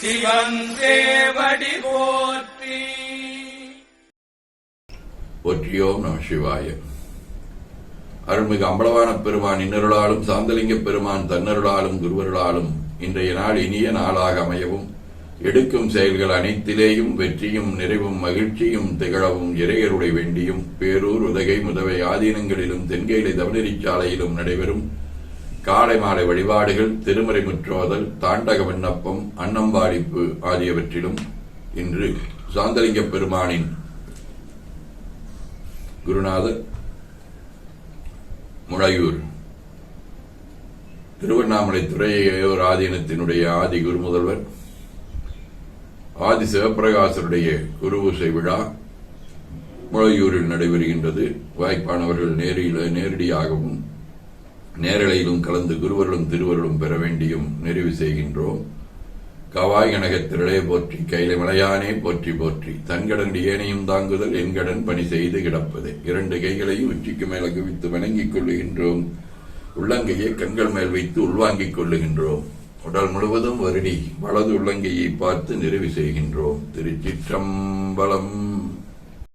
சிவன் போற்றி. ஒற்றியோம் நம சிவாய. அருள்மிகு அம்பலவான பெருமான் இன்னருளாலும் சாந்தலிங்க பெருமான் தன்னருளாலும் குருவருளாலும் இன்றைய நாள் இனிய நாளாக அமையவும் எடுக்கும் செயல்கள் அனைத்திலேயும் வெற்றியும் நிறைவும் மகிழ்ச்சியும் திகழவும் இறையருடைய வேண்டியும் பேரூர் உதகை முதவை ஆதீனங்களிலும் தென்கேலை தவநெறிச்சாலையிலும் நடைபெறும் காலை மாலை வழிபாடுகள் திருமறை முற்றோதல் தாண்டக விண்ணப்பம் அன்னம்பாடிப்பு ஆகியவற்றிலும் இன்று சாந்தலிங்க பெருமானின் குருநாதர் முளையூர் திருவண்ணாமலை துறையோர் ஆதீனத்தினுடைய ஆதி குருமுதல்வர் ஆதி சிவப்பிரகாசருடைய குருபூசை விழா முளையூரில் நடைபெறுகின்றது. வாய்ப்பானவர்கள் நேரில் நேரடியாகவும் நேரலையிலும் கலந்து குருவர்களும் திருவருளும் பெற வேண்டியும் நிறைவு செய்கின்றோம். கவாய் கனகத்திரளே போற்றி கைலை மலையானே போற்றி போற்றி. தன்கடன் ஏனையும் தாங்குதல் என்கடன் பணி செய்து கிடப்பது. இரண்டு கைகளையும் உச்சிக்கு மேல குவித்து வணங்கிக் கொள்ளுகின்றோம். உள்ளங்கையை கண்கள் மேல் வைத்து உள்வாங்கிக் கொள்ளுகின்றோம். உடல் முழுவதும் வருடி வலது உள்ளங்கையை பார்த்து நிறைவு செய்கின்றோம். திருச்சிற்றம்பலம்